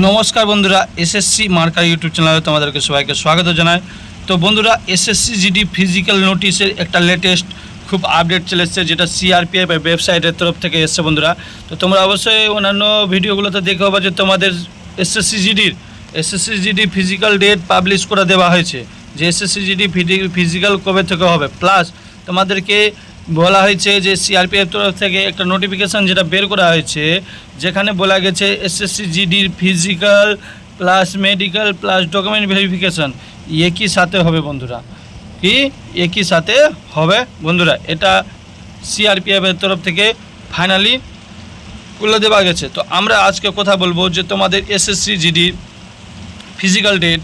নমস্কার বন্ধুরা SSC marker YouTube চ্যানেলে তোমাদেরকে সবাইকে স্বাগত জানাই। তো বন্ধুরা এসএসসি জিডি ফিজিক্যাল নোটিশের একটা লেটেস্ট খুব আপডেট চলে এসছে, যেটা সিআরপিএফ ওয়েবসাইটের তরফ থেকে এসছে বন্ধুরা। তো তোমরা অবশ্যই অন্যান্য ভিডিওগুলোতে দেখে পাবে যে তোমাদের SSC জিডির SSC GD physical date publish করে দেওয়া হয়েছে। যে এসএসসি জিডি ফিজিক্যাল কবে থেকে হবে? প্লাস তোমাদেরকে বলা হয়েছে যে সিআরপিএফ তরফ থেকে একটা নোটিফিকেশান যেটা বের করা হয়েছে, যেখানে বলা গেছে SSC জিডির physical plus medical plus document verification একই সাথে হবে বন্ধুরা। কি? একই সাথে হবে বন্ধুরা। এটা সিআরপিএফের তরফ থেকে ফাইনালি খুলে দেওয়া গেছে। তো আমরা আজকে কথা বলব যে তোমাদের এসএসসি জিডি ফিজিক্যাল ডেট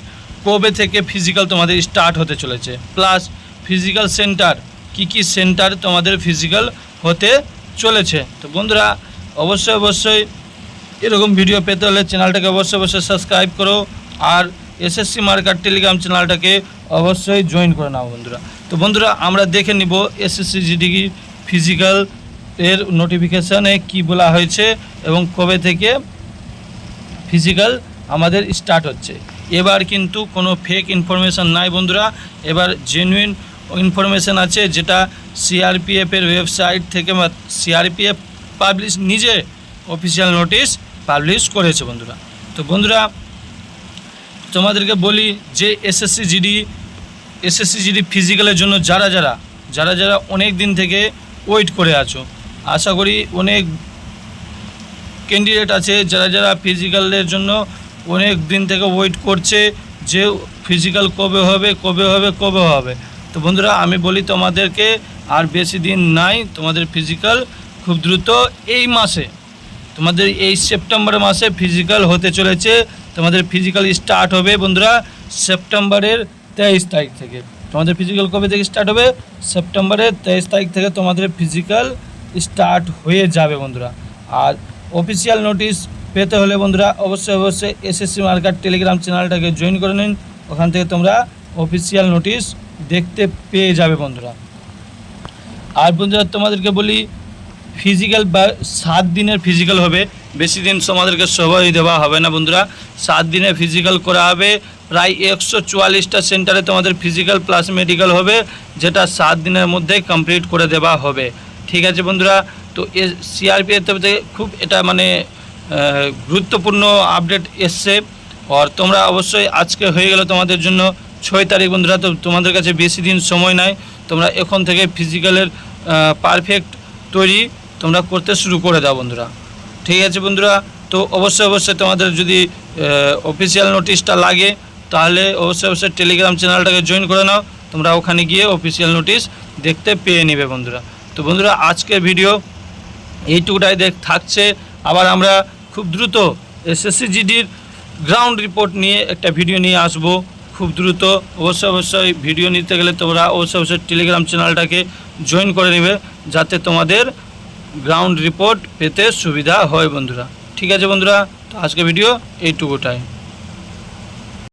কবে থেকে ফিজিক্যাল তোমাদের স্টার্ট হতে চলেছে। প্লাস ফিজিক্যাল সেন্টার কি কি সেন্টার তোমাদের ফিজিক্যাল হতে চলেছে। তো বন্ধুরা, অবশ্যই অবশ্যই এরকম ভিডিও পেতে হলে চ্যানেলটাকে অবশ্যই অবশ্যই সাবস্ক্রাইব করো আর এসএসসি মার্কার টেলিগ্রাম চ্যানেলটাকে অবশ্যই জয়েন করে নাও বন্ধুরা। তো বন্ধুরা, আমরা দেখে নিব এসএসসি জিডি ফিজিক্যাল এর নোটিফিকেশানে কি বলা হয়েছে এবং কবে থেকে ফিজিক্যাল আমাদের স্টার্ট হচ্ছে। এবার কিন্তু কোনো ফেক ইনফরমেশান নাই বন্ধুরা। এবার জেনুইন ইনফরমেশান আছে যেটা সিআরপিএফের ওয়েবসাইট থেকে সিআরপিএফ পাবলিশ নিজে অফিসিয়াল নোটিশ পাবলিশ করেছে বন্ধুরা। তো বন্ধুরা, তোমাদেরকে বলি যে এসএসসি জিডি এসএসসি জিডি ফিজিক্যালের জন্য যারা যারা যারা যারা অনেক দিন থেকে ওয়েট করে আছো, আশা করি অনেক ক্যান্ডিডেট আছে যারা যারা ফিজিক্যালের জন্য অনেক দিন থেকে ওয়েট করছে যে ফিজিক্যাল কবে হবে কবে হবে কবে হবে। তো বন্ধুরা, আমি বলি তোমাদেরকে আর বেশি দিন নাই, তোমাদের ফিজিক্যাল খুব দ্রুত এই মাসে, তোমাদের এই সেপ্টেম্বর মাসে ফিজিক্যাল হতে চলেছে, তোমাদের ফিজিক্যাল স্টার্ট হবে বন্ধুরা সেপ্টেম্বরের তেইশ তারিখ থেকে। তোমাদের ফিজিক্যাল কবে থেকে স্টার্ট হবে? সেপ্টেম্বরের তেইশ তারিখ থেকে তোমাদের ফিজিক্যাল স্টার্ট হয়ে যাবে বন্ধুরা। আর অফিসিয়াল নোটিশ পেতে হলে বন্ধুরা অবশ্যই অবশ্যই এসএসসি মার্কার টেলিগ্রাম চ্যানেলটাকে জয়েন করে নিন, ওখান থেকে তোমরা অফিসিয়াল নোটিশ দেখতে পেয়ে যাবে বন্ধুরা। আর বন্ধুরা, তোমাদেরকে বলি ফিজিক্যাল বা সাত দিনের ফিজিক্যাল হবে। বেশি দিন তোমাদেরকে সময় দেওয়া হবে না বন্ধুরা। সাত দিনে ফিজিক্যাল করা হবে। প্রায় একশো চুয়াল্লিশটা সেন্টারে তোমাদের ফিজিক্যাল প্লাস মেডিকেল হবে, যেটা সাত দিনের মধ্যে কমপ্লিট করে দেওয়া হবে। ঠিক আছে বন্ধুরা? তো এ সিআরপিএফ খুব এটা মানে গুরুত্বপূর্ণ আপডেট এসছে। আর তোমরা অবশ্যই আজকে হয়ে গেল তোমাদের জন্য ছয় তারিখ বন্ধুরা, তো তোমাদের কাছে বেশি দিন সময় নাই। তোমরা এখন থেকে ফিজিক্যালের পারফেক্ট তৈরি তোমরা করতে শুরু করে দাও বন্ধুরা। ঠিক আছে বন্ধুরা, তো অবশ্যই অবশ্যই তোমাদের যদি অফিসিয়াল নোটিশটা লাগে, তাহলে অবশ্যই অবশ্যই টেলিগ্রাম চ্যানেলটাকে জয়েন করে নাও। তোমরা ওখানে গিয়ে অফিসিয়াল নোটিশ দেখতে পেয়ে নেবে বন্ধুরা। তো বন্ধুরা, আজকের ভিডিও এইটুকুটাই দেখ, থাকছে। আবার আমরা খুব দ্রুত এসএসসি জিডির গ্রাউন্ড রিপোর্ট নিয়ে একটা ভিডিও নিয়ে আসব। খুব দ্রুত অবশ্যই অবশ্যই ভিডিও নিতে গেলে তোমরা অবশ্যই অবশ্যই টেলিগ্রাম চ্যানেলটাকে জয়েন করে নেবে, যাতে তোমাদের গ্রাউন্ড রিপোর্ট পেতে সুবিধা হয় বন্ধুরা। ঠিক আছে বন্ধুরা, তো আজকে ভিডিও এইটুকুটাই।